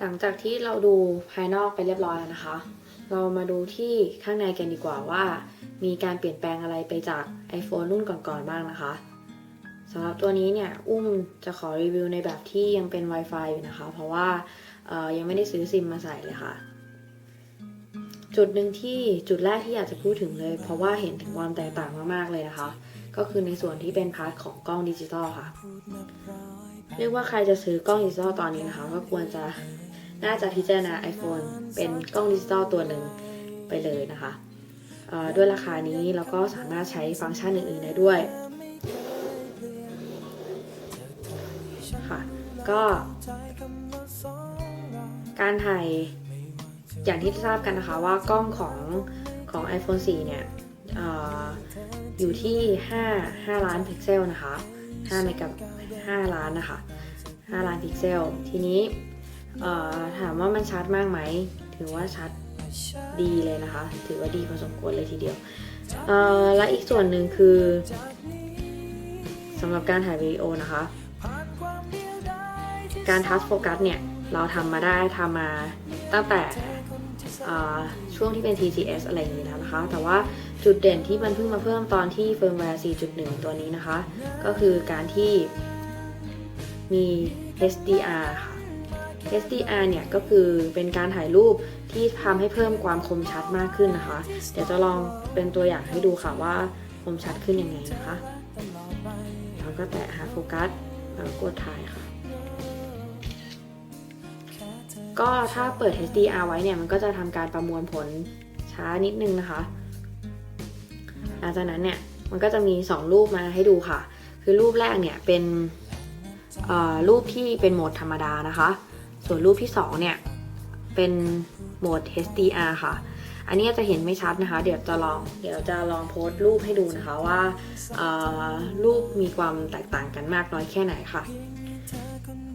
หลังจากที่เราดูภายนอกไปเรียบร้อยแล้วนะคะ เรามาดูที่ข้างในกันดีกว่าว่า มีการเปลี่ยนแปลงอะไรไปจาก iPhone รุ่นก่อนๆบ้างนะคะสำหรับตัวนี้เนี่ย อุ้มจะขอรีวิวในแบบที่ยังเป็น Wi-Fi อยู่นะคะ เพราะว่ายังไม่ได้ซื้อซิมมาใส่เลยค่ะ จุดหนึ่งที่จุดแรกที่อยากจะพูดถึงเลย เพราะว่าเห็นถึงความแตกต่างมากๆเลยนะคะ ก็คือในส่วนที่เป็นพาร์ทของกล้องดิจิตอลค่ะ เรียกว่าใครจะซื้อกล้องดิจิตอลตอนนี้นะคะก็ควรจะน่าจะพิจารณา iPhone เป็นกล้องดิจิตอลตัวหนึ่งไปเลยนะคะด้วยราคานี้เราก็สามารถใช้ฟังก์ชันอื่นๆได้ด้วยค่ะก็การถ่ายอย่างที่ทราบกันนะคะว่ากล้องของของ iPhone 4 เนี่ย อยู่ที่ 5 5 ล้านพิกเซลนะคะ5เมกะ5ล้านนะคะ5ล้านพิกเซล ทีนี้ถามว่ามันชัดมากไหม ถือว่าชัดดีเลยนะคะ ถือว่าดีพอสมควรเลยทีเดียวและอีกส่วนหนึ่งคือสำหรับการถ่ายวิดีโอนะคะ การทัชโฟกัสเนี่ย เราทำมาได้ทำมาตั้งแต่ช่วงที่เป็น TTS อะไรอย่างนี้แล้วนะคะ แต่ว่า จุดเด่นที่มันเพิ่งมาเพิ่มตอนที่ firmware 4.1 ตัวนี้นะคะ ก็คือการที่มี HDR ค่ะ HDR เนี่ยก็คือเป็นการถ่ายรูปที่ทำให้เพิ่มความคมชัดมากขึ้นนะคะ เดี๋ยวจะลองเป็นตัวอย่างให้ดูค่ะว่าคมชัดขึ้นยังไงนะคะ แล้วก็แตะหาโฟกัสแล้วกดถ่ายค่ะ ก็ถ้าเปิด HDR ไว้เนี่ยมันก็จะทำการประมวลผลช้านิดนึงนะคะ ลังจากนั้นเนี่ยมันก็จะมี 2 รูปมาให้ดูค่ะ คือรูปแรกเนี่ยเป็นรูปที่เป็นโหมดธรรมดานะคะ ส่วนรูปที่2เนี่ยเป็นโหมด HDR ค่ะ อันนี้จะเห็นไม่ชัดนะคะ เดี๋ยวจะลองเดี๋ยวจะลองโพสต์รูปให้ดูนะคะว่ารูปมีความแตกต่างกันมากน้อยแค่ไหนค่ะ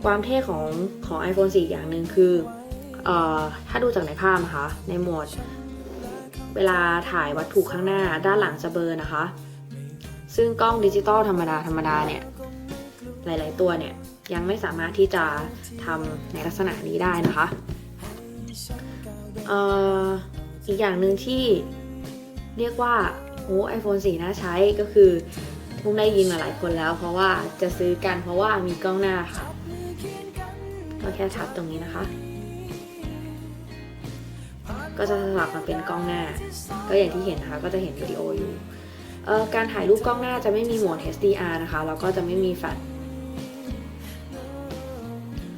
ความเท่ของของ iPhone 4 อย่างหนึ่งคืออถ้าดูจากในภาพนะคะ ในโหมด เวลาถ่ายวัตถุข้างหน้าด้านหลังจะเบลอนะคะ ซึ่งกล้องดิจิตอลธรรมดาธรรมดาเนี่ย หลาย ๆ ตัวเนี่ย ยังไม่สามารถที่จะทำในลักษณะนี้ได้นะคะเอ่ออีกอย่างหนึ่งที่เรียกว่าโอ้ไอโฟน4น่าใช้ก็คือทุกได้ยินมาหลายคนแล้ว เพราะว่าจะซื้อกันเพราะว่ามีกล้องหน้าค่ะก็แค่ทับตรงนี้นะคะ ก็จะสลับมาเป็นกล้องหน้า ก็อย่างที่เห็นนะคะก็จะเห็นวิดีโออยู่การถ่ายรูปกล้องหน้าจะไม่มีโหมด HDR นะคะแล้วก็จะไม่มีแฟลช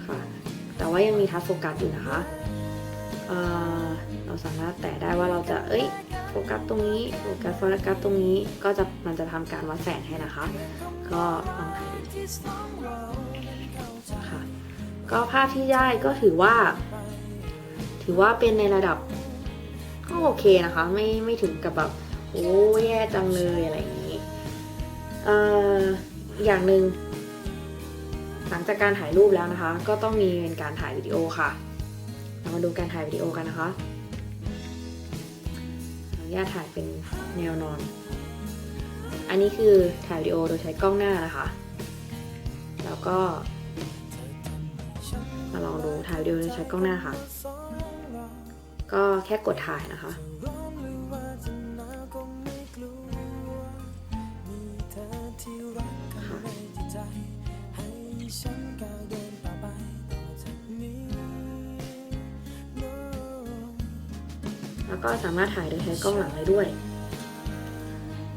ค่ะแต่ว่ายังมีทัชโฟกัสอยู่นะคะเเราสามารถแตะได้ว่าเราจะเอ้ยโฟกัสตรงนี้โฟกัสโฟกัสตรงนี้ก็จะมันจะทำการวัดแสงให้นะคะ ก็ลองถ่ายดูค่ะก็ภาพที่ได้ก็ถือว่า ถือว่าเป็นในระดับ ก็โอเคนะคะ ไม่ไม่ถึงกับแบบโอ้แย่จังเลยอะไรอย่างนี้เอ่ออย่างหนึ่งหลังจากการถ่ายรูปแล้วนะคะ ก็ต้องมีเป็นการถ่ายวิดีโอค่ะเรามาดูการถ่ายวิดีโอกันนะคะอนุญาตถ่ายเป็นแนวนอน อันนี้คือถ่ายวิดีโอโดยใช้กล้องหน้านะคะ แล้วก็มาลองดูถ่ายวิดีโอโดยใช้กล้องหน้าค่ะ ก็แค่กดถ่ายนะคะ แล้วก็สามารถถ่ายโดยใช้กล้องหลังได้ด้วย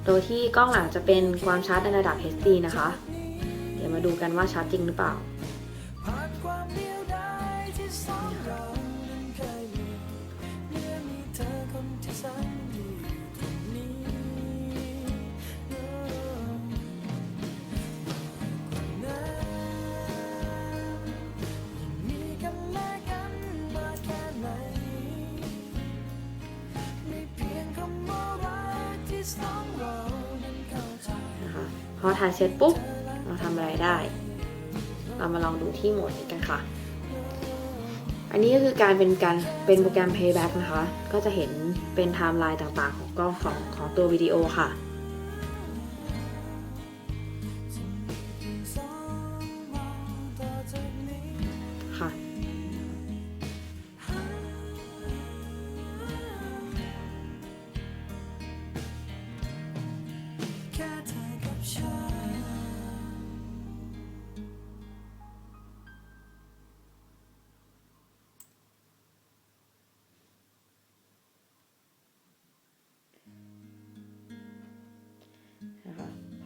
โดยที่กล้องหลังจะเป็นความชัดในระดับ HD นะคะ เดี๋ยวมาดูกันว่าชัดจริงหรือเปล่า อถ่ายเสร็จปุ๊บเราทำอะไรได้ เรามาลองดูที่โหมดนี้กันค่ะ อันนี้ก็คือการเป็นการเป็นโปรแกรม Playback นะคะ ก็จะเห็นเป็นไทม์ไลน์ต่างๆ ของกล้องของของตัววิดีโอค่ะ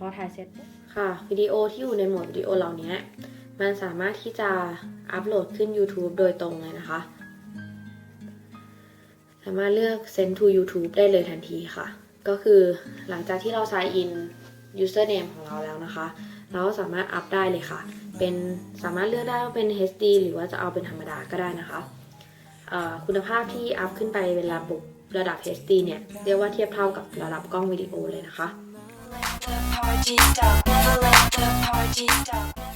อถ่ายเสร็จค่ะวิดีโอที่อยู่ในโหมดวิดีโอเหล่านี้มันสามารถที่จะอัปโหลดขึ้น YouTube โดยตรงเลยนะคะ สามารถเลือก send to YouTube ได้เลยทันทีค่ะ ก็คือหลังจากที่เรา sign in username ของเราแล้วนะคะ เราก็สามารถอัพได้เลยค่ะ เป็นสามารถเลือกได้ว่าเป็น HD หรือว่าจะเอาเป็นธรรมดาก็ได้นะคะคุณภาพที่อัพขึ้นไปเป็นระบบระดับ HD เนี่ย เรียกว่าเทียบเท่ากับระดับกล้องวิดีโอเลยนะคะ the party stop. Never let the party stop.